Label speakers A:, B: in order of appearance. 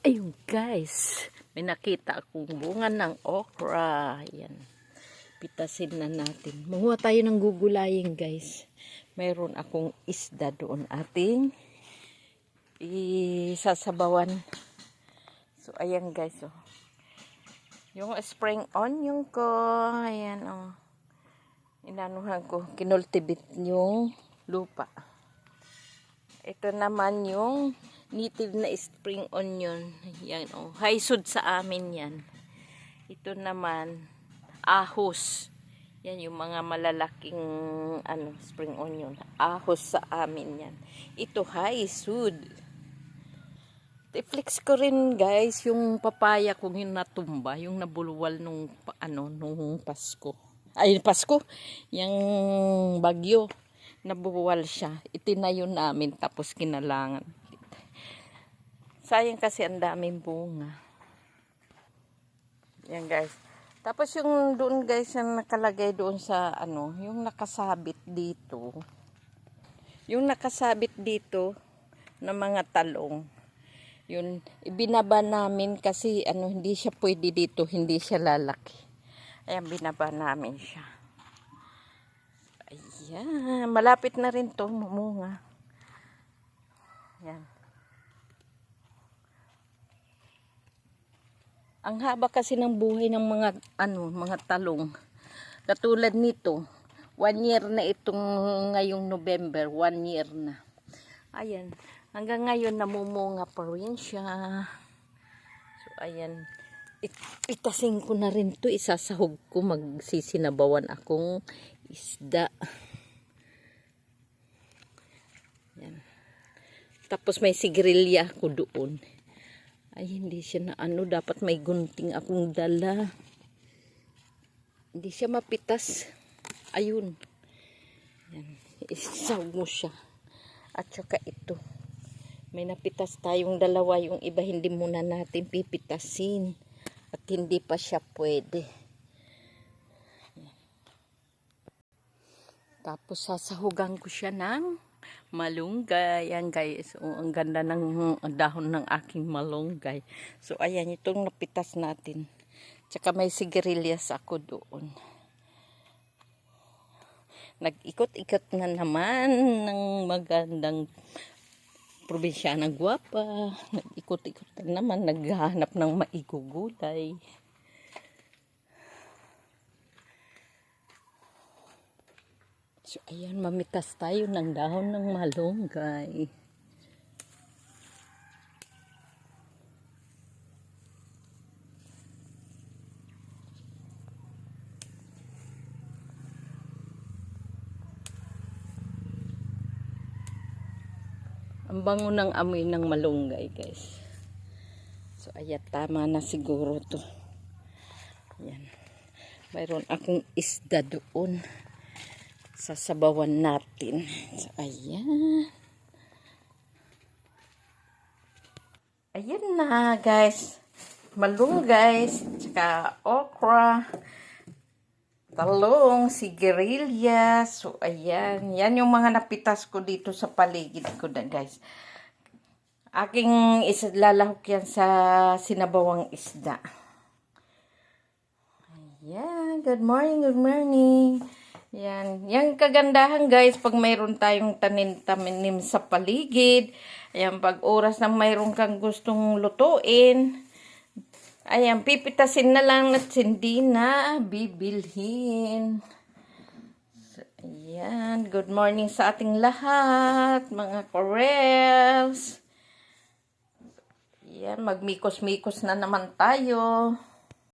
A: Ayun guys, may nakita akong bunga ng okra. Yan. Pitasin na natin. Manguha tayo ng gugulayin guys. Mayroon akong isda doon ating isasabawan. So ayan guys oh. Yung spring onion ko, ayan oh. Inanuhan ko, kinultivate yung lupa. Ito naman yung native na spring onion. Yan oh. Haysud sa amin yan. Ito naman ahos. Yan yung mga malalaking ano spring onion. Ahos sa amin yan. Ito haysud. I-flex ko rin guys yung papaya kong yung natumba, yung nabulwal nung ano nung Pasko. Ay Pasko, yung bagyo nabuwal siya. Itinayo namin tapos kinalangan. Sayang kasi ang daming bunga. Yan guys. Tapos yung doon guys yung nakalagay doon sa ano, yung nakasabit dito. Yung nakasabit dito ng mga talong. Yun, ibinaba namin kasi ano, hindi siya pwede dito, hindi siya lalaki. Ayan, binaba namin siya. Ayan, malapit na rin to, mamunga. Yan. Ang haba kasi ng buhay ng mga ano, mga talong. Katulad nito, one year na itong ngayong November, one year na. Ayan, hanggang ngayon namumunga pa rin siya. So ayan, It- itasin ko na rin to, isasahog ko, magsisinabawan akong isda. Yan. Tapos may sigrilya ko doon. Ay, hindi siya na ano. Dapat may gunting akong dala. Hindi siya mapitas. Ayun. Yan. Isaw mo siya. At saka ito. May napitas tayong dalawa. Yung iba hindi muna natin pipitasin. At hindi pa siya pwede. Tapos sasahugan ko siya ng malunggay. Yan guys. O, ang ganda ng dahon ng aking malunggay. So ayan, itong napitas natin. Tsaka may sigarilyas ako doon. Nag-ikot-ikot na naman ng magandang probinsya ng gwapa. Nag-ikot-ikot na naman. Naghahanap ng maigugulay. So, ayan, mamitas tayo ng dahon ng malunggay. Ang bango ng amoy ng malunggay, guys. So, ayan, tama na siguro to. Ayan. Mayroon akong isda doon sasabawan natin. So, ayan. Ayan na, guys. Malunggay, tsaka okra, talong, sigarilyas. So, ayan. Yan yung mga napitas ko dito sa paligid ko na, guys. Aking islalahok yan sa sinabawang isda. Ayan. Good morning, good morning. Yan. Yan kagandahan guys pag mayroon tayong tanim-tanim sa paligid. Ayan, pag oras na mayroon kang gustong lutuin. Ayan, pipitasin na lang at hindi na bibilhin. Ayan, good morning sa ating lahat, mga corels. Ayan, magmikos-mikos na naman tayo.